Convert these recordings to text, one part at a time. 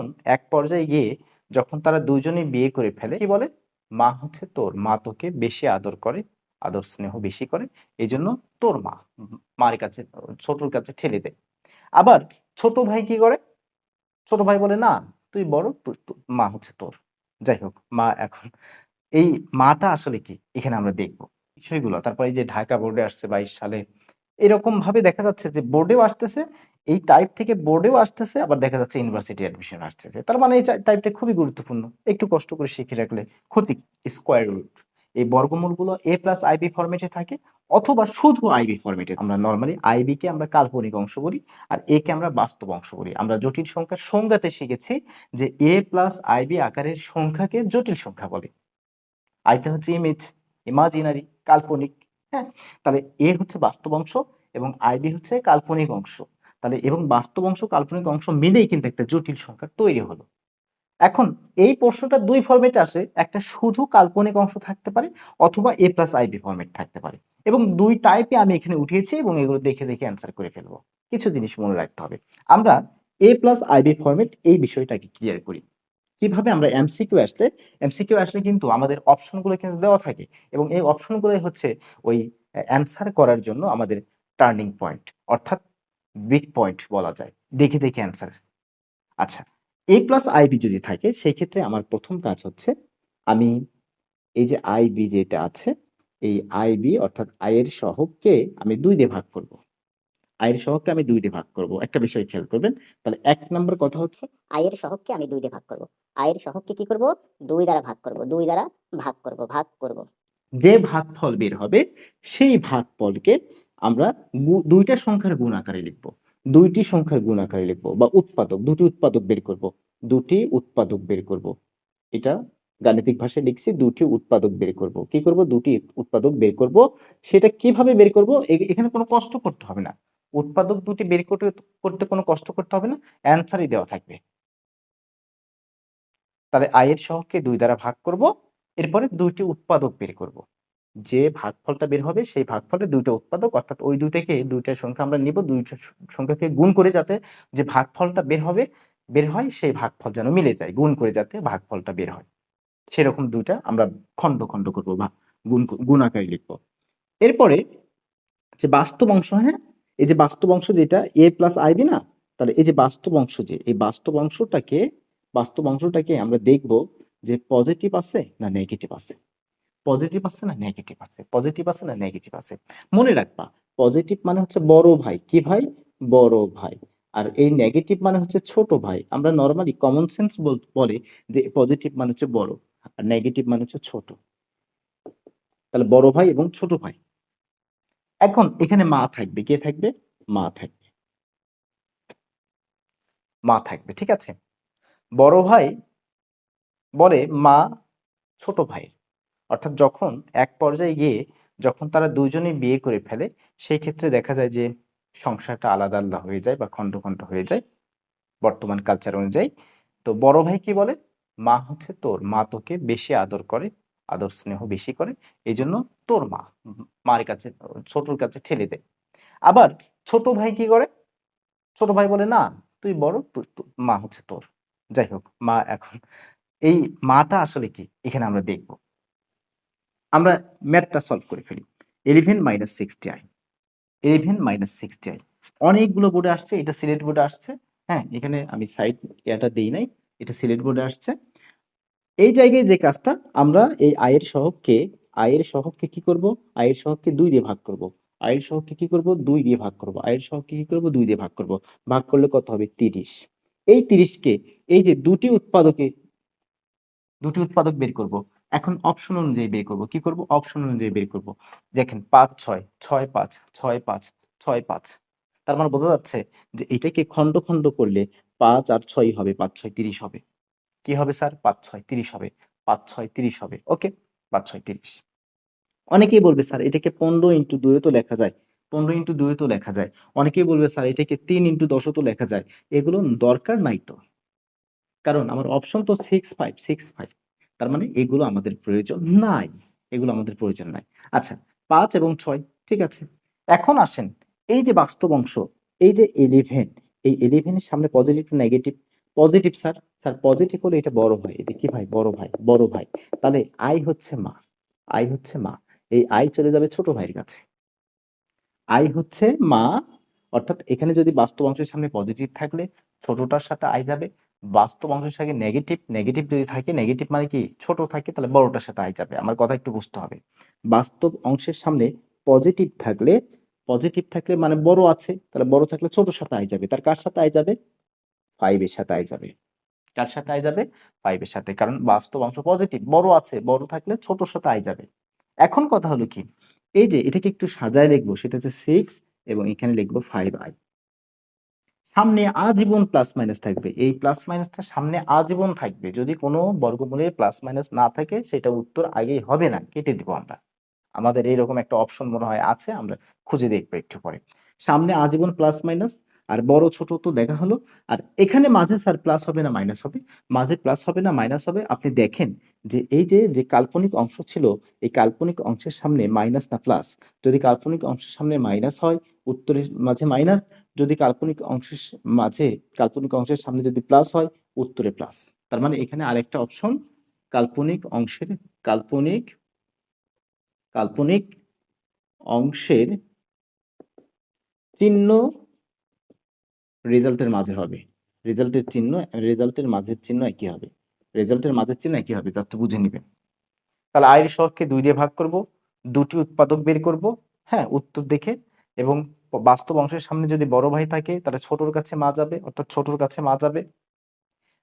যখন এক পর্যায়ে গিয়ে যখন তারা দুজনেই বিয়ে করে ফেলে, কি বলে? মা হচ্ছে তোর, মা তোকে বেশি আদর করে, আদর স্নেহ বেশি করে এই জন্য তোর মা, মার কাছে, ছোটর কাছে ঠেলে দেয়। আবার ছোট ভাই কি করে? ছোট ভাই বলে, না, তুই বড়, তুই মা হচ্ছে তোর। যাই হোক, মা এখন, এই মাটা আসলে কি? এখানে আমরা দেখব। বিষয়গুলো, তারপরে যে ঢাকা বোর্ডে আসছে বাইশ সালে এরকম ভাবে দেখা যাচ্ছে যে বোর্ডেও আসতেছে, এই টাইপ থেকে বোর্ডেও আসতেছে, আবার দেখা যাচ্ছে ইউনিভার্সিটি অ্যাডমিশন আসতেছে। তার মানে এই টাইপটা খুবই গুরুত্বপূর্ণ। একটু কষ্ট করে শিখে রাখলে ক্ষতি স্কোয়ার রুট এই বর্গমূলগুলো এ প্লাস আইবি ফরম্যাটে থাকে, অথবা শুধু আইবি ফরম্যাটে আমরা নর্মালি আইবি কে আমরা কাল্পনিক অংশ বলি, আর এ কে আমরা বাস্তব অংশ বলি। আমরা জটিল সংখ্যার সংজ্ঞাতে শিখেছি যে এ প্লাস আইবি আকারের সংখ্যাকে জটিল সংখ্যা বলে। আইতে হচ্ছে ইমেজ ইমাজিনারি কাল্পনিক। হ্যাঁ তাহলে এ হচ্ছে বাস্তব অংশ এবং আইবি হচ্ছে কাল্পনিক অংশ। তাহলে এবং বাস্তব অংশ, কাল্পনিক অংশ মিলেই কিন্তু একটা জটিল সংখ্যা তৈরি হলো। এখন এই প্রশ্নটা দুই ফরম্যাটে আসে, একটা শুধু কাল্পনিক অংশ থাকতে পারে অথবা এ প্লাস আইবি ফরম্যাট থাকতে পারে। এবং দুই টাইপে আমি এখানে উঠিয়েছি এবং এগুলো দেখে দেখে অ্যান্সার করে ফেলব। কিছু জিনিস মনে রাখতে হবে। আমরা এ প্লাস আইবি ফরম্যাট এই বিষয়টাকে ক্লিয়ার করি। কীভাবে আমরা এমসিকিউ আসলে এমসিকিউ আসলে কিন্তু আমাদের অপশনগুলো কিন্তু দেওয়া থাকে এবং এই অপশনগুলো হচ্ছে ওই অ্যান্সার করার জন্য আমাদের টার্নিং পয়েন্ট, অর্থাৎ বিগ পয়েন্ট বলা যায়। দেখে দেখে অ্যান্সার। আচ্ছা এ প্লাস আইবি যদি থাকে, সেই ক্ষেত্রে আমার প্রথম কাজ হচ্ছে আমি এই যে আইবি যেটা আছে, এই আইবি অর্থাৎ আয়ের সহগকে আমি দুই দিয়ে ভাগ করব। আয়ের সহগকে আমি দুই দিয়ে ভাগ করব। একটা বিষয় খেয়াল করবেন তাহলে এক নম্বর কথা হচ্ছে আয়ের সহগকে আমি দুই দিয়ে ভাগ করব। আয়ের সহগকে কি করব? দুই দ্বারা ভাগ করব। দুই দ্বারা ভাগ করব ভাগ করব। যে ভাগফল বের হবে সেই ভাগফলকে আমরা দুইটা সংখ্যার গুণ আকারে লিখব। দুইটি সংখ্যার গুণ আকারে লিখব বা উৎপাদক দুটি উৎপাদক বের করব। দুটি উৎপাদক বের করব। এটা গাণিতিক ভাষায় লিখছি দুটি উৎপাদক বের করব। কি করব? দুটি উৎপাদক বের করব। সেটা কীভাবে বের করব? এখানে কোনো কষ্ট করতে হবে না। উৎপাদক দুটি বের করতে করতে কোনো কষ্ট করতে হবে না অ্যান্সারই দেওয়া থাকবে। তাহলে আয়ের সহগকে দুই দ্বারা ভাগ করব, এরপরে দুইটি উৎপাদক বের করব। যে ভাগফলটা বের হবে, সেই ভাগফলে দুইটা উৎপাদক, অর্থাৎ ওই দুইটাকে দুইটা সংখ্যা আমরা নিব দুইটা সংখ্যাকে গুণ করে যাতে যে ভাগফলটা বের হবে, বের হয়, সেই ভাগফল যেন মিলে যায়, গুণ করে যাতে ভাগফলটা বের হয়। সেরকম দুইটা আমরা খণ্ড খণ্ড করব বা গুণ গুণ আকারে লিখব। এরপরে যে বাস্তব অংশ হ্যাঁ এই যে বাস্তব অংশ যেটা এ প্লাস আইবি না? তাহলে এই যে বাস্তব অংশ যে, এই বাস্তব অংশটাকে বাস্তব অংশটাকে আমরা দেখব যে পজিটিভ আছে না নেগেটিভ আছে। পজিটিভ আছে না নেগেটিভ আছে? পজিটিভ আছে না নেগেটিভ আছে? মনে রাখবা পজিটিভ মানে হচ্ছে বড় ভাই। কি ভাই? বড় ভাই। আর এই নেগেটিভ মানে হচ্ছে ছোট ভাই। আমরা নর্মালি কমন সেন্স বলে যে পজিটিভ মানে হচ্ছে বড়, আর নেগেটিভ মানে হচ্ছে ছোট। তাহলে বড় ভাই এবং ছোট ভাই। এখন এখানে মা থাকবে, কে থাকবে? মা থাকবে। মা থাকবে, ঠিক আছে? বড় ভাই বলে মা ছোট ভাইয়ের অর্থাৎ যখন এক পর্যায়ে গিয়ে যখন তারা দুজনেই বিয়ে করে ফেলে, সেই ক্ষেত্রে দেখা যায় যে সংসারটা আলাদা আলাদা হয়ে যায় বা খণ্ড খণ্ড হয়ে যায় বর্তমান কালচার অনুযায়ী। তো বড় ভাই কি বলে? মা হচ্ছে তোর, মা তোকে বেশি আদর করে আদর স্নেহ বেশি করে এই জন্য তোর মা মার কাছে, ছোটর কাছে ঠেলে দেয় আবার ছোট ভাই কি করে? ছোট ভাই বলে, না, তুই বড় তুই মা হচ্ছে তোর। যাই হোক, মা এখন, এই মাটা আসলে কি? এখানে আমরা দেখব। আমরা ম্যাথটা সলভ করে ফেলি। Eleven minus sixty i eleven minus sixty i অনেকগুলো বোর্ডে আসছে, এটা সিলেট বোর্ডে আসছে। হ্যাঁ এখানে আমি সাইড ইয়াটা দিই নাই, এটা সিলেট বোর্ডে আসছে। এই জায়গায় যে কাজটা আমরা এই আয়ের সহগকে আয়ের সহগকে কি করব? আয়ের সহগকে দুই দিয়ে ভাগ করব। আয়ের সহগকে কি করব? দুই দিয়ে ভাগ করব। আয়ের সহগকে কি করব? দুই দিয়ে ভাগ করব। ভাগ করলে কত হবে? তিরিশ। এই তিরিশকে, এই যে দুটি উৎপাদকে, দুটি উৎপাদক বের করব। এখন অপশন অনুযায়ী বের করব। কি করব? অপশন অনুযায়ী বের করব। দেখেন, পাঁচ, ছয় ছয়, পাঁচ ছয় পাঁচ ছয়, পাঁচ। তার মানে বোঝা যাচ্ছে যে এটাকে খণ্ড খণ্ড করলে পাঁচ আর ছয় হবে, পাঁচ, ছয়, তিরিশ হবে। কি হবে স্যার? পাঁচ ছয় তিরিশ হবে। পাঁচ ছয় তিরিশ হবে। ওকে? পাঁচ ছয় তিরিশ। অনেকেই বলবে স্যার, এটাকে পনেরো ইন্টু দুয়ে তো লেখা যায়। পনেরো ইন্টু দুয়ে তো লেখা যায়। অনেকেই বলবে স্যার, এটাকে তিন ইন্টু দশও তো লেখা যায়। এগুলো দরকার নাই তো। কারণ আমার অপশন তো সিক্স ফাইভ সিক্স ফাইভ তার মানে এগুলো আমাদের প্রয়োজন নাই। এগুলো আমাদের প্রয়োজন নাই। আচ্ছা পাঁচ এবং ছয়, ঠিক আছে। এখন আসেন, এই যে বাস্তব অংশ, এই যে ইলেভেন এই ইলেভেনের সামনে positive negative positive sir sir positive হলে এটা বড় ভাই। এটা কি ভাই? বড় ভাই। বড় ভাই। তাহলে আই হচ্ছে মা। আই হচ্ছে মা। এই আই চলে যাবে ছোট ভাইয়ের কাছে। আই হচ্ছে মা। অর্থাৎ এখানে যদি বাস্তব অংশের সামনে পজিটিভ থাকলে ছোটটার সাথে আই যাবে। বাস্তব অংশের সাথে নেগেটিভ নেগেটিভ যদি থাকে নেগেটিভ মানে কি? ছোট থাকে, তাহলে বড়টার সাথে আই যাবে। আমার কথা একটু বুঝতে হবে। বাস্তব অংশের সামনে পজিটিভ থাকলে পজিটিভ থাকলে মানে বড় আছে, তাহলে বড় থাকলে ছোটর সাথে আই যাবে। তার কার সাথে আই যাবে? ফাইভের সাথে আই যাবে। কার সাথে আই যাবে? ফাইভের সাথে। কারণ বাস্তব অংশ পজিটিভ বড় আছে, বড় থাকলে ছোটর সাথে আই যাবে। এখন কথা হলো কি? এই যে এটাকে একটু সাজায় লিখব, সেটা হচ্ছে সিক্স এবং এখানে লিখব ফাইভ আই সামনে আজীবন প্লাস মাইনাস থাকবে। এই প্লাস মাইনাসটা সামনে আজীবন থাকবে। যদি কোনো বর্গমূলে প্লাস মাইনাস না থাকে, সেটা উত্তর আগেই হবে না। কেটে দিব আমরা। আমাদের এইরকম একটা অপশন মনে হয় আছে, আমরা খুঁজে দেখব একটু পরে। সামনে আজীবন প্লাস মাইনাস আর বড় ছোট তো দেখা হলো। আর এখানে মাঝে স্যার প্লাস হবে না মাইনাস হবে। মাঝে প্লাস হবে না মাইনাস হবে। আপনি দেখেন যে এই যে যে কাল্পনিক অংশ ছিল, এই কাল্পনিক অংশের সামনে মাইনাস না প্লাস যদি কাল্পনিক অংশের সামনে মাইনাস হয়, উত্তরের মাঝে মাইনাস যদি কাল্পনিক অংশের মাঝে, কাল্পনিক অংশের সামনে যদি প্লাস হয়, উত্তরে প্লাস তার মানে এখানে আরেকটা অপশন কাল্পনিক অংশের, কাল্পনিক কাল্পনিক অংশের চিহ্ন রেজাল্টের মাঝে হবে। রেজাল্টের চিহ্ন রেজাল্টের মাঝের চিহ্ন একই হবে। রেজাল্টের মাঝের চিহ্ন একই হবে জাস্ট বুঝে নেবেন। তাহলে আয়ের সহগকে দুই দিয়ে ভাগ করব, দুটি উৎপাদক বের করব হ্যাঁ উত্তর দেখে, এবং বাস্তব অংশের সামনে যদি বড় ভাই থাকে, তাহলে ছোটর কাছে মা যাবে, অর্থাৎ ছোটর কাছে মা যাবে।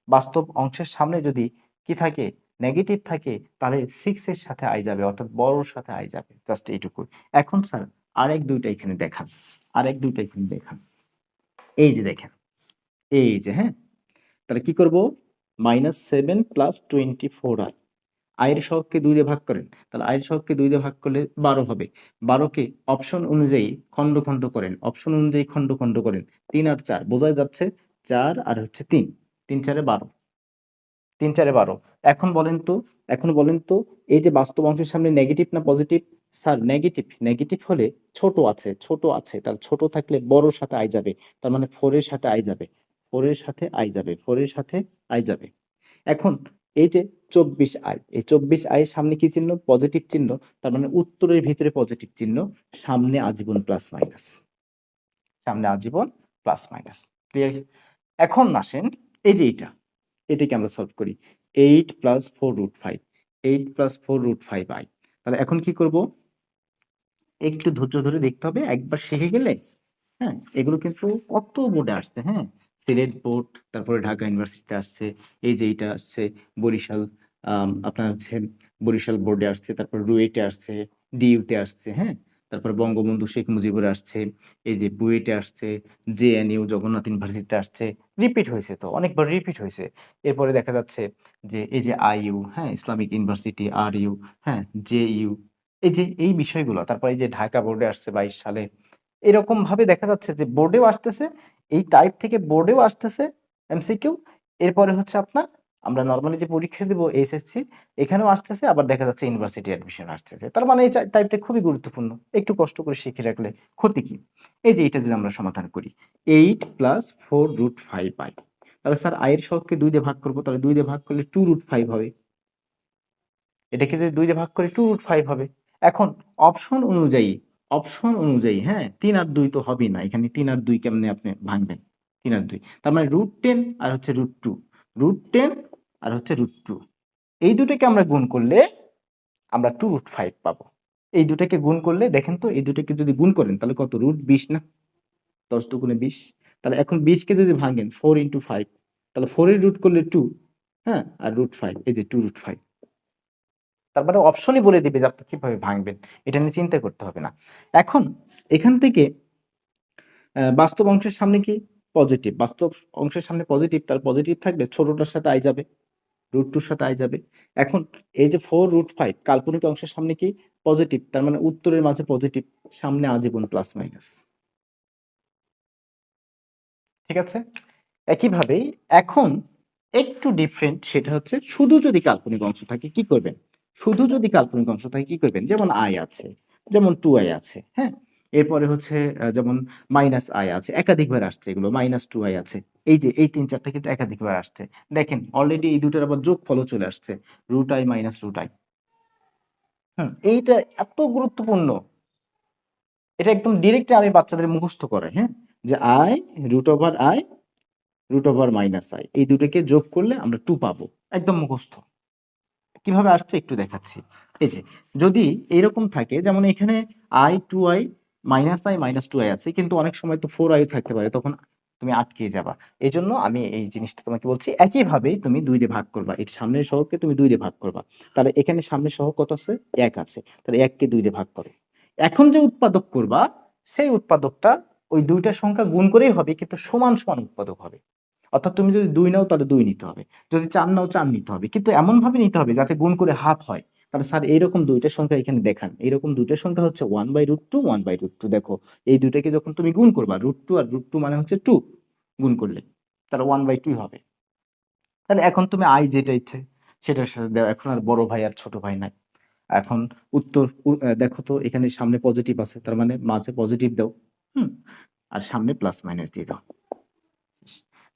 বাস্তব অংশের সামনে যদি কি থাকে নেগেটিভ থাকে, তাহলে সিক্স এর সাথে আই যাবে, অর্থাৎ বড়র সাথে আই যাবে জাস্ট এইটুকু এখন স্যার আরেক দুইটা এখানে দেখান, আরেক দুইটা এখানে দেখান। এই যে দেখেন, এই যে হ্যাঁ? তাহলে কি করব? Minus seven plus twenty four আর আয়ের সহককে দুই দিয়ে ভাগ করেন, তাহলে আয়ের সহককে দুই দিয়ে ভাগ করলে বারো হবে। বারোকে অপশন অনুযায়ী খণ্ড খণ্ড করেন অপশন অনুযায়ী খণ্ড খণ্ড করেন। তিন আর চার, বোঝাই যাচ্ছে চার আর হচ্ছে তিন। তিন চারে বারো। তিন, চারে বারো। এখন বলেন তো, এখন বলেন তো, এই যে বাস্তব অংশের সামনে নেগেটিভ না পজিটিভ স্যার নেগেটিভ নেগেটিভ হলে ছোট আছে ছোট আছে। তার ছোট থাকলে বড়র সাথে আই যাবে। তার মানে ফোরের সাথে আই যাবে। ফোরের সাথে আই যাবে। ফোরের সাথে আই যাবে। এখন এই যে চব্বিশ আই এই চব্বিশ আয়ের সামনে কি চিহ্ন? পজিটিভ চিহ্ন। তার মানে উত্তরের ভিতরে পজিটিভ চিহ্ন। সামনে আজীবন প্লাস মাইনাস সামনে আজীবন প্লাস মাইনাস ক্লিয়ার এখন আসেন, এই যে এটা এটাকে আমরা সলভ করি eight plus four root five eight plus four root five i তাহলে এখন কি করব? একটু ধৈর্য ধরে দেখতে হবে, একবার শিখে গেলে হ্যাঁ এগুলো কিন্তু কত বোর্ডে আসছে হ্যাঁ? সিলেট বোর্ড তারপরে ঢাকা ইউনিভার্সিটিতে আসছে, এই যে এইটা আসছে, বরিশাল আপনার হচ্ছে বরিশাল বোর্ডে আসছে, তারপর রুয়েটে আসছে ডিইউতে আসছে হ্যাঁ? তারপর বঙ্গবন্ধু শেখ মুজিবুর আসছে, এই যে বুয়েটে আসছে জেএনইউ জগন্নাথ ইউনিভার্সিটিতে আসছে রিপিট হয়েছে তো, অনেকবার রিপিট হয়েছে। এরপরে দেখা যাচ্ছে যে এই যে আইইউ হ্যাঁ ইসলামিক ইউনিভার্সিটি, আর ইউ হ্যাঁ জে ইউ, এই যে, এই বিষয়গুলো, তারপর এই যে ঢাকা বোর্ডে আসছে বাইশ সালে এরকম ভাবে দেখা যাচ্ছে যে বোর্ডেও আসতেছে, এই টাইপ থেকে বোর্ডেও আসতেছে এমসিকিউ এরপরে হচ্ছে আপনার আমরা নর্মালি যে পরীক্ষা দেবো এইচএসসি এখানেও আসতেছে, আবার দেখা যাচ্ছে ইউনিভার্সিটি অ্যাডমিশন আসতেছে। তার মানে এই টাইপটা খুবই গুরুত্বপূর্ণ। একটু কষ্ট করে শিখে রাখলে ক্ষতি কি? এই যে এটা যদি আমরা সমাধান করি eight plus four root five i তাহলে স্যার আয়ের সহগকে দুই দিয়ে ভাগ করব, তাহলে দুই দিয়ে ভাগ করলে টু রুট ফাইভ হবে। এটাকে যদি দুই দিয়ে ভাগ করে টু রুট ফাইভ হবে, এখন অপশন অনুযায়ী অপশন অনুযায়ী হ্যাঁ তিন আর দুই তো হবেই না। এখানে তিন আর দুই কেমনে আপনি ভাঙবেন? তিন আর দুই। তার মানে রুট টেন আর হচ্ছে রুট টু রুট টেন আর হচ্ছে রুট টু এই দুটোকে আমরা গুণ করলে আমরা টু রুট ফাইভ পাবো। এই দুটাকে গুণ করলে দেখেন তো, এই দুটাকে যদি গুণ করেন, তাহলে কত? রুট বিশ না? দশ দুগুণে বিশ। তাহলে এখন বিশকে যদি ভাঙেন ফোর ইন্টু ফাইভ তাহলে ফোরের রুট করলে টু হ্যাঁ? আর রুট ফাইভ এই যে টু রুট ফাইভ তারপরে অপশনই বলে দিবে যে আপনি কীভাবে ভাঙবেন, এটা নিয়ে চিন্তা করতে হবে না। এখন এখান থেকে বাস্তব অংশের সামনে কি? পজিটিভ বাস্তব অংশের সামনে পজিটিভ তার পজিটিভ থাকলে ছোটটার সাথে আই যাবে। রুট টুর সাথে আই যাবে। এখন এই যে ফোর রুট ফাইভ কাল্পনিক অংশের সামনে কি পজিটিভ তার মানে উত্তরের মাঝে পজিটিভ সামনে আজীবন প্লাস মাইনাস ঠিক আছে? একইভাবে এখন একটু ডিফারেন্ট সেটা হচ্ছে শুধু যদি কাল্পনিক অংশ থাকে কি করবেন? শুধু যদি কাল্পনিক অংশ থাকে কি করবেন? যেমন আই আছে, যেমন টু আই আছে হ্যাঁ? এরপরে হচ্ছে যেমন মাইনাস আই আছে একাধিকবার আসছে এগুলো মাইনাস টু আই আছে। এই যে এই তিন চারটা কিন্তু একাধিকবার আসছে। দেখেন অলরেডি এই দুটোর আবার যোগ ফলও চলে আসছে root i minus root i hmm এইটা এত গুরুত্বপূর্ণ। এটা একদম ডিরেক্ট আমি বাচ্চাদের মুখস্থ করে হ্যাঁ? যে i root over i root over minus i এই দুটোকে যোগ করলে আমরা টু পাবো একদম মুখস্থ। কীভাবে আসছে একটু দেখাচ্ছি। এই যে যদি এরকম থাকে যেমন এখানে i two i minus i minus two i আছে, কিন্তু অনেক সময় তো ফোর আই থাকতে পারে, তখন তুমি আটকে যাবা। এই জন্য আমি এই জিনিসটা তোমাকে বলছি একইভাবেই তুমি দুই দিয়ে ভাগ করবা। এর সামনের সহগকে তুমি দুই দিয়ে ভাগ করবা। তাহলে এখানে সামনের সহগ কত আছে? এক আছে। তাহলে এককে দুই দিয়ে ভাগ করো। এখন যে উৎপাদক করবা, সেই উৎপাদকটা ওই দুইটা সংখ্যা গুণ করেই হবে, কিন্তু সমান সমান উৎপাদক হবে। অর্থাৎ তুমি যদি দুই নাও, তাহলে দুই নিতে হবে। যদি চার নাও, চার নিতে হবে। কিন্তু এমন ভাবে নিতে হবে যাতে গুণ করে হাফ হয়। তাহলে স্যার এইরকম দুইটা সংখ্যা এখানে দেখান। এইরকম দুইটা সংখ্যা হচ্ছে one by root two one by root two দেখো, এই দুইটাকে যখন তুমি গুণ করবা রুট টু আর রুট টু মানে হচ্ছে টু গুণ করলে, তাহলে ওয়ান বাই টুই হবে। তাহলে এখন তুমি আই যেটা ইচ্ছে সেটার সাথে দাও। এখন আর বড় ভাই আর ছোট ভাই নাই। এখন উত্তর দেখো তো, এখানে সামনে পজিটিভ আছে, তার মানে মাঝে পজিটিভ দাও। হুম, আর সামনে প্লাস মাইনাস দিয়ে দাও।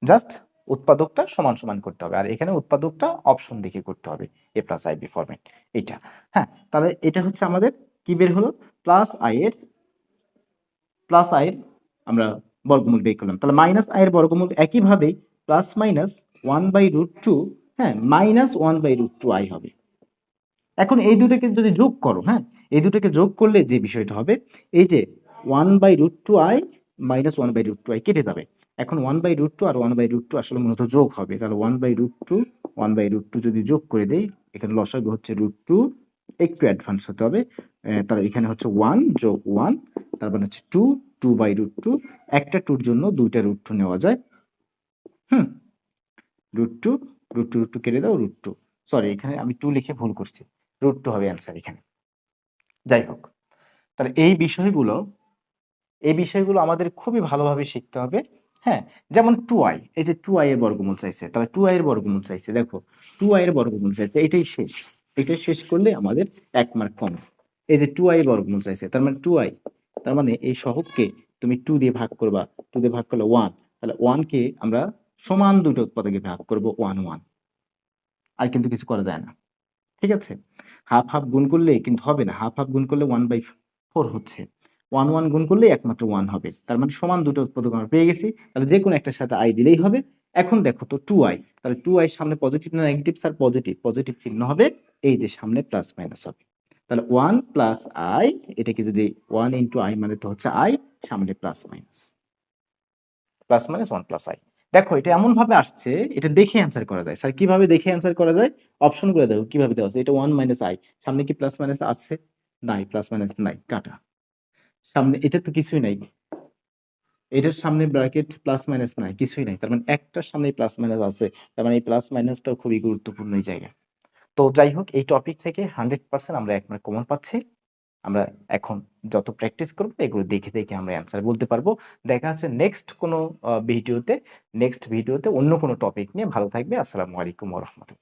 জাস্ট উৎপাদকটা সমান সমান করতে হবে। আর এখানে উৎপাদকটা অপশন দেখে করতে হবে a plus i b format এইটা। হ্যাঁ তাহলে এটা হচ্ছে আমাদের কি বের হলো? প্লাস আই এর প্লাস আই এর আমরা বর্গমূল বের করলাম। তাহলে মাইনাস আই এর বর্গমূল একইভাবেই plus minus one by root two হ্যাঁ minus one by root two i হবে। এখন এই দুটোকে যদি যোগ করো হ্যাঁ এই দুটোকে যোগ করলে যে বিষয়টা হবে, এই যে one by root two i minus one by root two i কেটে যাবে। এখন ওয়ান বাই রুট টু আর ওয়ান বাই রুট টু আসলে মূলত যোগ হবে। তাহলে one by root two one by root two যদি যোগ করে দেই, এখানে লসাগু হচ্ছে রুট টু একটু অ্যাডভান্স হতে হবে। তাহলে এখানে হচ্ছে ওয়ান যোগ ওয়ান তার মানে হচ্ছে two two by root two একটা টুর জন্য দুইটা রুট টু নেওয়া যায়। হুম root two root two root two কেটে দাও রুট টু সরি এখানে আমি টু লিখে ভুল করছি। রুট টু হবে অ্যান্সার এখানে। যাই হোক, তাহলে এই বিষয়গুলো এই বিষয়গুলো আমাদের খুবই ভালোভাবে শিখতে হবে। হ্যাঁ যেমন টু আই এই যে টু আই এর বর্গমূল চাইছে, তাহলে টু আই এর বর্গমূল চাইছে, দেখো টু আই এর বর্গমূল চাইছে, এটাই শেষ এটাই শেষ করলে আমাদের এক মার্ক কম। এই যে টু আই এর বর্গমূল চাইছে, তার মানে টু আই তার মানে এই সহগকে তুমি টু দিয়ে ভাগ করবা টু দিয়ে ভাগ করলে ওয়ান তাহলে ওয়ানকে আমরা সমান দুটো উৎপাদকে ভাগ করব ওয়ান ওয়ান আর কিন্তু কিছু করা যায় না, ঠিক আছে? হাফ হাফ গুণ করলে কিন্তু হবে না হাফ হাফ গুণ করলে ওয়ান বাই ফোর হচ্ছে। ওয়ান ওয়ান গুণ করলে একমাত্র ওয়ান হবে। তার মানে সমান দুটো উৎপাদক আমরা পেয়ে গেছি। তাহলে যে কোনো একটার সাথে আই দিলেই হবে। এখন দেখো তো টু আই তাহলে টু আই সামনে পজিটিভ না নেগেটিভ স্যার পজিটিভ পজিটিভ চিহ্ন হবে এই যে সামনে প্লাস মাইনাস হবে। তাহলে ওয়ান প্লাস আই এটাকে যদি ওয়ান ইন্টু আই মানে তো হচ্ছে আই সামনে plus minus plus minus one plus i দেখো, এটা এমন ভাবে আসছে, এটা দেখে অ্যান্সার করা যায়। স্যার, কীভাবে দেখে অ্যান্সার করা যায়? অপশন করে দেখো, কীভাবে দেওয়া আছে। এটা ওয়ান মাইনাস আই সামনে কি প্লাস মাইনাস আছে? নাই প্লাস মাইনাস নাই। কাটা। সামনে, এটা তো কিছুই নাই। এটার সামনে ব্র্যাকেট প্লাস মাইনাস নাই, কিছুই নাই। তার মানে একটার সামনে প্লাস মাইনাস আছে। তার মানে এই প্লাস মাইনাসটাও খুবই গুরুত্বপূর্ণ এই জায়গায়। তো যাই হোক, এই টপিক থেকে হান্ড্রেড পার্সেন্ট আমরা এক মার্ক কমন পাচ্ছি। আমরা এখন যত প্র্যাকটিস করব, এগুলো দেখে দেখে আমরা অ্যান্সার বলতে পারব। দেখা হচ্ছে নেক্সট কোনো ভিডিওতে। নেক্সট ভিডিওতে অন্য কোনো টপিক নিয়ে। ভালো থাকবে। আসসালামু আলাইকুম রহমতুল্লাহ।